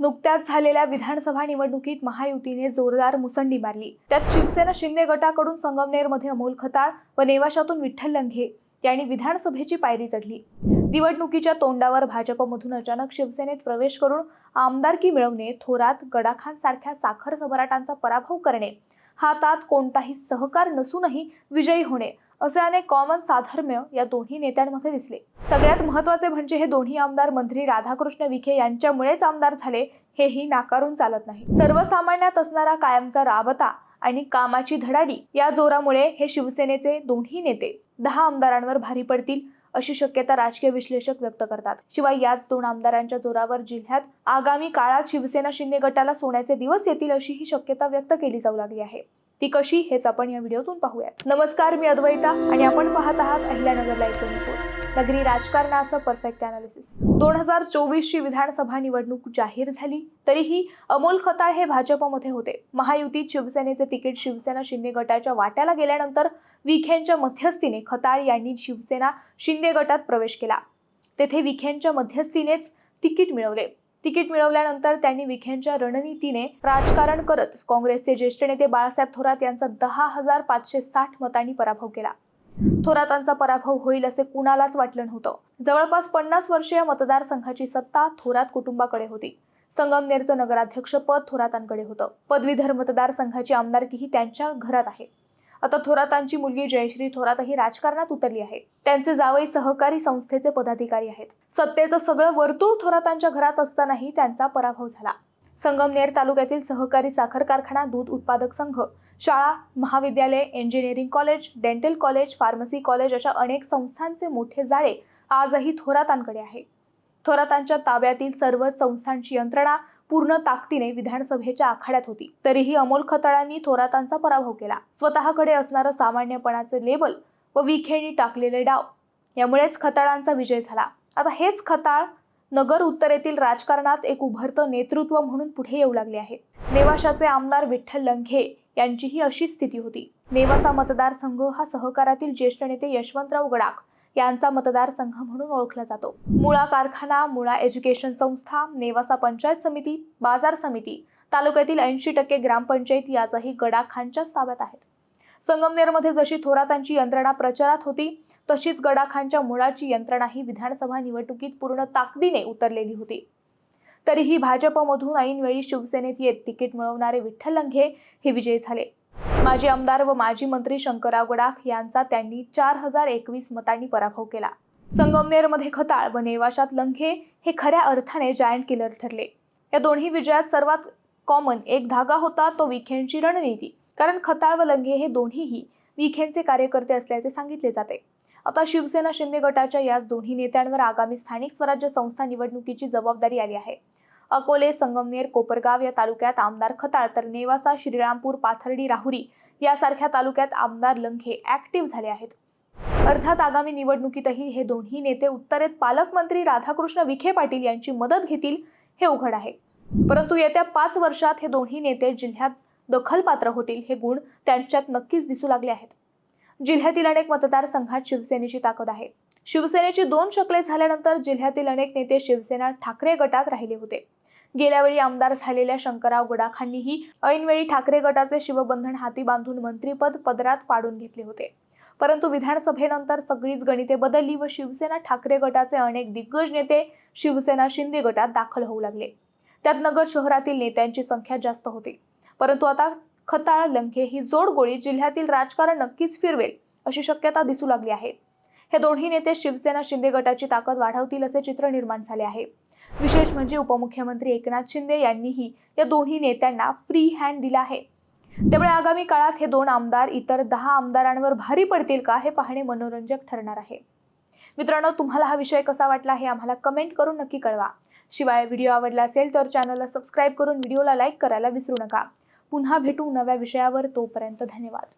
नुकत्याच झालेल्या विधानसभा निवडणुकीत महायुतीने जोरदार मुसंडी मारली. त्यात शिवसेना शिंदे गटाकडून संगमनेरमध्ये अमोल खताळ व नेवाशातून विठ्ठल लंघे यांनी विधानसभेची पायरी चढली. निवडणुकीच्या तोंडावर भाजपमधून अचानक शिवसेनेत प्रवेश करून आमदारकी मिळवणे थोरात गडाखान सारख्या साखर सम्राटांचा पराभव करणे हातात कोणताही सहकार नसूनही विजयी होणे असे अनेक कॉमन साधर्म्य या दोन्ही नेत्यांमध्ये दिसले. सगळ्यात महत्त्वाचे म्हणजे हे दोन्ही आमदार मंत्री राधाकृष्ण विखे यांच्यामुळेच आमदार झाले हेही नाकारून चालत नाही. सर्वसामान्यात असणारा कायमचा राबता आणि कामाची धडाडी या जोरामुळे हे शिवसेनेचे दोन्ही नेते दहा आमदारांवर भारी पडतील अशी शक्यता राजकीय विश्लेषक व्यक्त करतात. शिवाय याच दोन आमदारांच्या जोरावर जिल्ह्यात आगामी काळात शिवसेना शिंदे गटाला सोन्याचे दिवस येतील अशी ही शक्यता व्यक्त केली जाऊ लागली आहे. ती कशी हेच आपण या व्हिडिओतून पाहूयात. नमस्कार मी अद्वैता आणि आपण पाहत आहात अहिल्यानगर लाईव्ह ट्वेंटी नगरी राजकारणाचं परफेक्ट अनालिसिस दोन हजार चोवीसची विधानसभा निवडणूक जाहीर झाली तरीही अमोल खताळ हे भाजपमध्ये होते. महायुतीत शिवसेनेचे तिकीट शिवसेना शिंदे गटाच्या वाट्याला गेल्यानंतर विखेंच्या मध्यस्थीने खताळ यांनी शिवसेना शिंदे गटात प्रवेश केला. तेथे विखेंच्या मध्यस्थीनेच तिकीट मिळवले. तिकीट मिळवल्यानंतर त्यांनी विखेंच्या रणनीतीने राजकारण करत काँग्रेसचे ज्येष्ठ नेते बाळासाहेब थोरात यांचा दहा हजार पाचशे साठ मतांनी पराभव केला. थोरातांचा पराभव होईल असे कुणालाच वाटलं नव्हतं. जवळपास पन्नास वर्षीय मतदारसंघाची सत्ता थोरात कुटुंबाकडे होती. संगमनेरचं नगराध्यक्षपद थोरातांकडे होतं. पदवीधर मतदारसंघाची आमदारकीही त्यांच्या घरात आहे. आता थोरातांची मुलगी जयश्री थोरातही राजकारणात उतरली आहे. त्यांचे जावई सहकारी संस्थेचे पदाधिकारी आहेत. सत्तेचं सगळं वर्तुळ थोरातांच्या घरात असतानाही त्यांचा पराभव झाला. संगमनेर तालुक्यातील सहकारी साखर कारखाना दूध उत्पादक संघ शाळा महाविद्यालय engineering college dental college pharmacy college अशा अनेक संस्थांचे मोठे जाळे आजही थोरातांकडे आहे. थोरातांच्या ताब्यातील सर्व संस्थांची यंत्रणा पूर्ण ताकदीने विधानसभेच्या आखाड्यात होती. तरीही अमोल खताळांनी थोरातांचा पराभव केला. स्वतःकडे असणारं सामान्यपणाचे लेबल व विखेणी टाकलेले डाव. यामुळेच खताळांचा विजय झाला. आता हेच खताळ नगर उत्तरेतील राजकारणात एक उभरतं नेतृत्व म्हणून पुढे येऊ लागले आहे. नेवाशाचे आमदार विठ्ठल लंघे यांचीही अशीच स्थिती होती. नेवासा मतदारसंघ हा सहकारातील ज्येष्ठ नेते यशवंतराव गडाख यांचा मतदारसंघ म्हणून ओळखला जातो. मुळा कारखाना मुळा एज्युकेशन संस्था नेवासा पंचायत समिती बाजार समिती तालुक्यातील ऐंशी टक्के ग्रामपंचायत याचाही गडाखांच्याच ताब्यात आहेत. संगमनेरमध्ये जशी थोरातांची यंत्रणा प्रचारात होती तशीच गडाखांच्या मुळाची यंत्रणाही विधानसभा निवडणुकीत पूर्ण ताकदीने उतरलेली होती. तरीही भाजपमधून ऐनवेळी शिवसेनेत येत तिकीट मिळवणारे विठ्ठल लंघे हे विजयी झाले. माजी आमदार व माजी मंत्री शंकरराव गडाख यांचा त्यांनी चार हजार एकवीस मतांनी पराभव केला. संगमनेरमध्ये खताळ व नेवाशात लंघे हे खऱ्या अर्थाने जायंट किलर ठरले. या दोन्ही विजयात सर्वात कॉमन एक धागा होता तो विखेंची रणनीती. कारण खताळ व लंघे हे दोन्हीही विखेंचे कार्यकर्ते असल्याचे सांगितले जाते. आता शिवसेना शिंदे गटाच्या या दोन्ही नेत्यांवर आगामी स्थानिक स्वराज्य संस्था निवडणुकीची जबाबदारी आली आहे. अकोले संगमनेर कोपरगाव या तालुक्यात आमदार खताळ तर नेवासा श्रीरामपूर पाथर्डी राहुरी यासारख्या तालुक्यात आमदार लंघे ऍक्टिव्ह झाले आहेत. अर्थात आगामी निवडणुकीतही हे दोन्ही नेते उत्तरेत पालकमंत्री राधाकृष्ण विखे पाटील यांची मदत घेतील हे उघड आहे. परंतु येत्या पाच वर्षात हे दोन्ही नेते जिल्ह्यात दखलपात्र होतील हे गुण त्यांच्यात नक्कीच दिसू लागले आहेत. जिल्ह्यातील अनेक मतदारसंघात शिवसेनेची ताकद आहे. शिवसेनेची दोन शकले झाल्यानंतर जिल्ह्यातील अनेक नेते शिवसेना ठाकरे गटात राहिले होते. गेल्यावेळी आमदार झालेल्या शंकरराव गडाखांनीही ऐनवेळी ठाकरे गटाचे शिवबंधन हाती बांधून मंत्रीपद पदरात पाडून घेतले होते. परंतु विधानसभेनंतर सगळीच गणिते बदलली व शिवसेना ठाकरे गटाचे अनेक दिग्गज नेते शिवसेना शिंदे गटात दाखल होऊ लागले. त्यात नगर शहरातील नेत्यांची संख्या जास्त होती. परंतु आता खताळ लंके ही जोडगोळी जिल्ह्यातील राजकारण नक्कीच फिरवेल अशी शक्यता दिसू लागली आहे. हे दोन्ही नेते शिवसेना शिंदे गटाची ताकद वाढवतील असे चित्र निर्माण झाले आहे. विशेष म्हणजे उपमुख्यमंत्री एकनाथ शिंदे यांनीही या दोन्ही नेत्यांना फ्री हँड दिला आहे. त्यामुळे आगामी काळात हे दोन आमदार इतर दहा आमदारांवर भारी पडतील का हे पाहणे मनोरंजक ठरणार आहे. मित्रांनो तुम्हाला हा विषय कसा वाटला हे आम्हाला कमेंट करून नक्की कळवा. शिवाय व्हिडिओ आवडला असेल तर चॅनलला सबस्क्राईब करून व्हिडिओला लाईक करायला विसरू नका. पुन्हा भेटू नव्या विषयावर तोपर्यंत धन्यवाद.